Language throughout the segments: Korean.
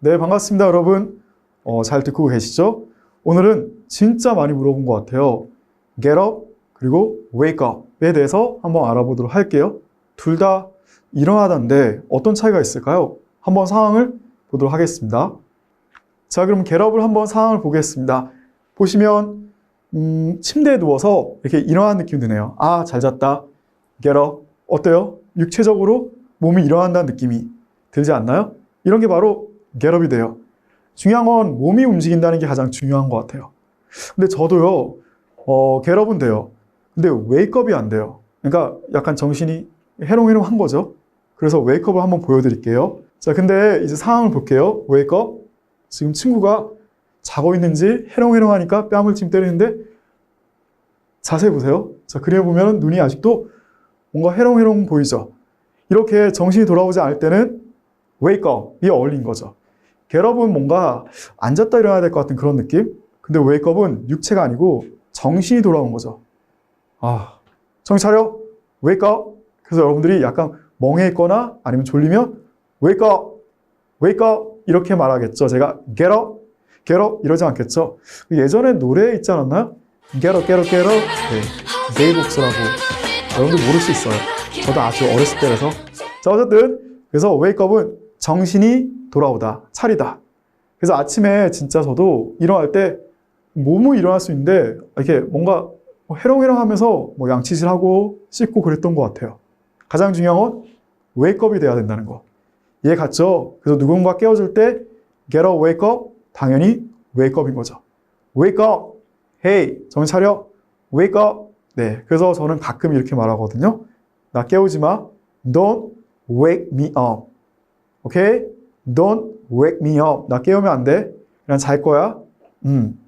네, 반갑습니다, 여러분. 어, 잘 듣고 계시죠? 오늘은 진짜 많이 물어본 것 같아요. get up, 그리고 wake up에 대해서 한번 알아보도록 할게요. 둘 다 일어나다인데 어떤 차이가 있을까요? 한번 상황을 보도록 하겠습니다. 자, 그럼 get up을 한번 상황을 보겠습니다. 보시면, 음, 침대에 누워서 이렇게 일어난 느낌 드네요. 아, 잘 잤다. get up. 어때요? 육체적으로 몸이 일어난다는 느낌이 들지 않나요? 이런 게 바로 up이 돼요. 중요한 건 몸이 움직인다는 게 가장 중요한 것 같아요. 근데 저도요, 어, up은 돼요. 근데 up이 안 돼요. 그러니까 약간 정신이 해롱해롱한 거죠. 그래서 up을 한번 보여드릴게요. 자, 근데 이제 상황을 볼게요. up. 지금 친구가 자고 있는지 해롱해롱하니까 뺨을 지금 때리는데 자세히 보세요. 자, 그림을 보면 눈이 아직도 뭔가 해롱해롱 보이죠? 이렇게 정신이 돌아오지 않을 때는 up이 어울린 거죠. Up은 뭔가 앉았다 일어나야 될 것 같은 그런 느낌? 근데 up은 육체가 아니고 정신이 돌아온 거죠. 아, 정신 차려! up! 그래서 여러분들이 약간 멍해 있거나 아니면 졸리면 wake up! 이렇게 말하겠죠. 제가 get up! 이러지 않겠죠. 예전에 노래 있지 get up, get up! 네, 데이복스라고. 여러분들 모를 수 있어요. 저도 아주 어렸을 때라서. 자, 어쨌든, 그래서 up은 정신이 돌아오다, 차리다. 그래서 아침에 진짜 저도 일어날 때 몸은 일어날 수 있는데 이렇게 뭔가 해롱해롱 하면서 뭐 양치질하고 씻고 그랬던 것 같아요. 가장 중요한 건 웨이크업이 돼야 된다는 거. 이해 갔죠? 그래서 누군가 깨워줄 때 get up, wake up 당연히 웨이크업인 거죠. wake up, hey 정신 차려, wake up. 네, 그래서 저는 가끔 이렇게 말하거든요. 나 깨우지 마. Don't wake me up. 오케이? Don't wake me up. 나 깨우면 안 돼. 그냥 잘 거야. 음.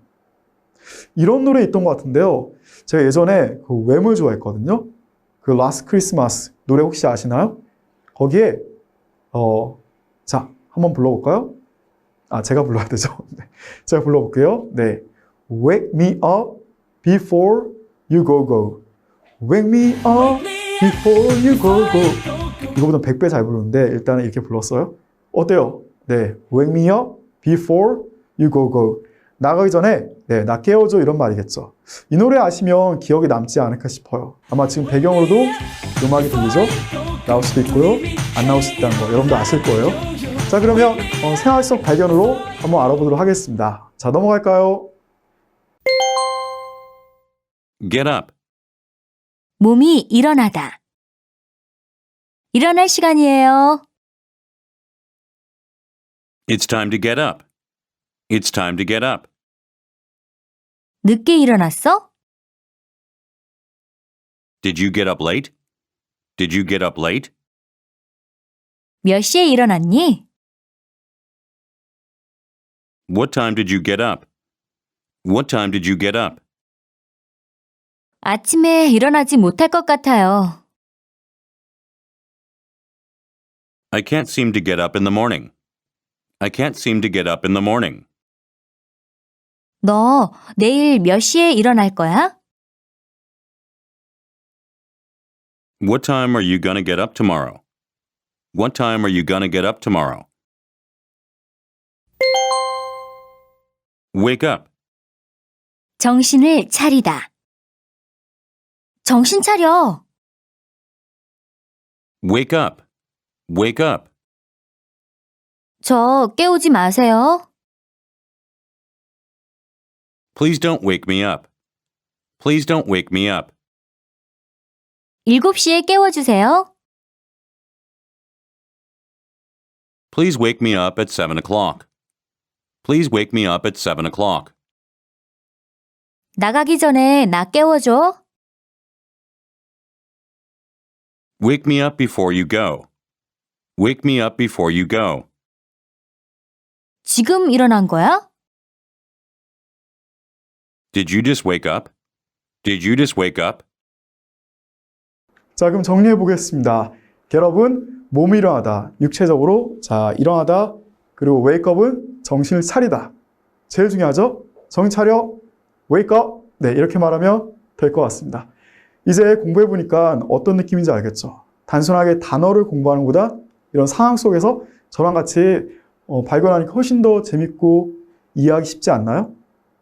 이런 노래 있던 것 같은데요. 제가 예전에 그 웸을 좋아했거든요. 그 라스트 크리스마스 노래 혹시 아시나요? 거기에 어, 자, 한번 불러볼까요? 아, 제가 불러야 되죠. 네. 제가 불러볼게요. 네. Wake me up before you go go. Wake me up before you go go. 이거보다 100배 잘 부르는데 일단은 이렇게 불렀어요. 어때요? 네. Wake me up before you go go. 나가기 전에 네, 나 깨워줘 이런 말이겠죠. 이 노래 아시면 기억에 남지 않을까 싶어요. 아마 지금 배경으로도 음악이 들리죠? 나올 수도 있고요. 안 나올 수도 있다는 거 여러분도 아실 거예요. 자 그러면 어, 생활 속 발견으로 한번 알아보도록 하겠습니다. 자 넘어갈까요? Get up. 몸이 일어나다. 일어날 시간이에요. It's time to get up. It's time to get up. 늦게 일어났어? Did you get up late? Did you get up late? 몇 시에 일어났니? What time did you get up? What time did you get up? 아침에 일어나지 못할 것 같아요. I can't seem to get up in the morning. I can't seem to get up in the morning. 너 내일 몇 시에 일어날 거야? What time are you gonna get up tomorrow? What time are you gonna get up tomorrow? Wake up. 정신을 차리다. 정신 차려. Wake up. Wake up. 저 깨우지 마세요. Please don't wake me up. Please don't wake me up. 7시에 깨워주세요. Please wake me up at 7 o'clock. Please wake me up at 7 o'clock. 나가기 전에 나 깨워줘. Wake me up before you go. Wake me up before you go. 지금 일어난 거야? Did you just wake up? Did you just wake up? 자 그럼 정리해 보겠습니다. 겟업은 몸이 일어나다, 육체적으로 자 일어나다, 그리고 웨이크업은 정신을 차리다. 제일 중요하죠? 정신 차려, 웨이크업. 네 이렇게 말하면 될 것 같습니다. 이제 공부해 보니까 어떤 느낌인지 알겠죠? 단순하게 단어를 공부하는 것보다 이런 상황 속에서 저랑 같이 어, 발견하니까 훨씬 더 재밌고 이해하기 쉽지 않나요?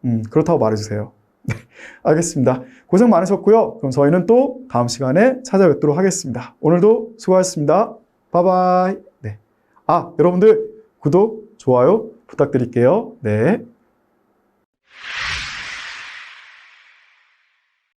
음, 그렇다고 말해주세요. 네, 알겠습니다. 고생 많으셨고요. 그럼 저희는 또 다음 시간에 찾아뵙도록 하겠습니다. 오늘도 수고하셨습니다. 바이바이. 네. 아, 여러분들 구독, 좋아요 부탁드릴게요. 네.